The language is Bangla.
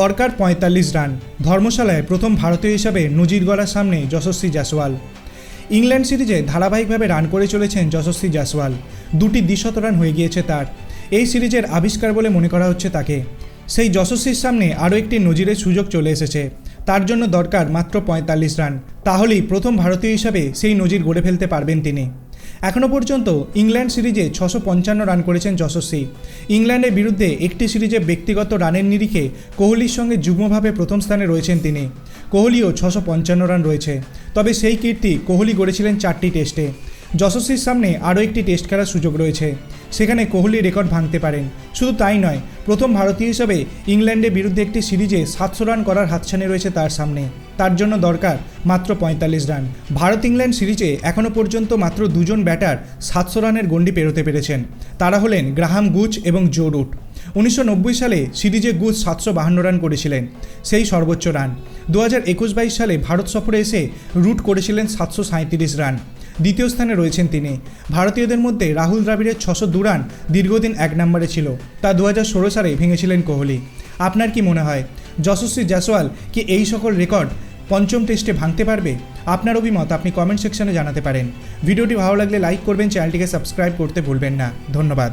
দরকার পঁয়তাল্লিশ রান। ধর্মশালায় প্রথম ভারতীয় হিসাবে নজির গড়ার সামনে যশস্বী জাসওয়াল। ইংল্যান্ড সিরিজে ধারাবাহিকভাবে রান করে চলেছেন যশস্বী জাসওয়াল। দুটি দ্বিশত রান হয়ে গিয়েছে তার। এই সিরিজের আবিষ্কার বলে মনে করা হচ্ছে তাকে। সেই যশস্বীর সামনে আরও একটি নজিরের সুযোগ চলে এসেছে। তার জন্য দরকার মাত্র পঁয়তাল্লিশ রান। তাহলেই প্রথম ভারতীয় হিসাবে সেই নজির গড়ে ফেলতে পারবেন তিনি। এখনও পর্যন্ত ইংল্যান্ড সিরিজে ছশো পঞ্চান্ন রান করেছেন যশস্বী। ইংল্যান্ডের বিরুদ্ধে একটি সিরিজে ব্যক্তিগত রানের নিরিখে কোহলির সঙ্গে যুগ্মভাবে প্রথম স্থানে রয়েছেন তিনি। কোহলিও ছশো পঞ্চান্ন রান রয়েছে। তবে সেই কীর্তি কোহলি গড়েছিলেন চারটি টেস্টে। যশস্বীর সামনে আরও একটি টেস্ট খেলার সুযোগ রয়েছে। সেখানে কোহলি রেকর্ড ভাঙতে পারেন। শুধু তাই নয়, প্রথম ভারতীয় হিসাবে ইংল্যান্ডের বিরুদ্ধে একটি সিরিজে সাতশো রান করার হাতছানি রয়েছে তার সামনে। তার জন্য দরকার মাত্র পঁয়তাল্লিশ রান ভারত ইংল্যান্ড সিরিজে এখনও পর্যন্ত মাত্র দুজন ব্যাটার সাতশো রানের গণ্ডি পেরোতে পেরেছেন। তারা হলেন গ্রাহাম গুচ এবং জো রুট। উনিশশো নব্বই সালে সিরিজে গুজ সাতশো বাহান্ন রান করেছিলেন, সেই সর্বোচ্চ রান দু হাজার একুশ বাইশ সালে ভারত সফরে এসে রুট করেছিলেন সাতশো সাঁত্রিশ রান দ্বিতীয় স্থানে রয়েছেন তিনি। ভারতীয়দের মধ্যে রাহুল দ্রাবিড়ের ছশো দু রান দীর্ঘদিন এক নম্বরে ছিল। তা দু হাজার ষোলো সালে ভেঙেছিলেন কোহলি। আপনার কি মনে হয়, যশস্বী জাসওয়াল কি এই সকল রেকর্ড পঞ্চম টেস্টে ভাঙতে পারবে? আপনার অভিমত আপনি কমেন্ট সেকশনে জানাতে পারেন। ভিডিওটি ভালো লাগলে লাইক করবেন, চ্যানেলটিকে সাবস্ক্রাইব করতে ভুলবেন না। ধন্যবাদ।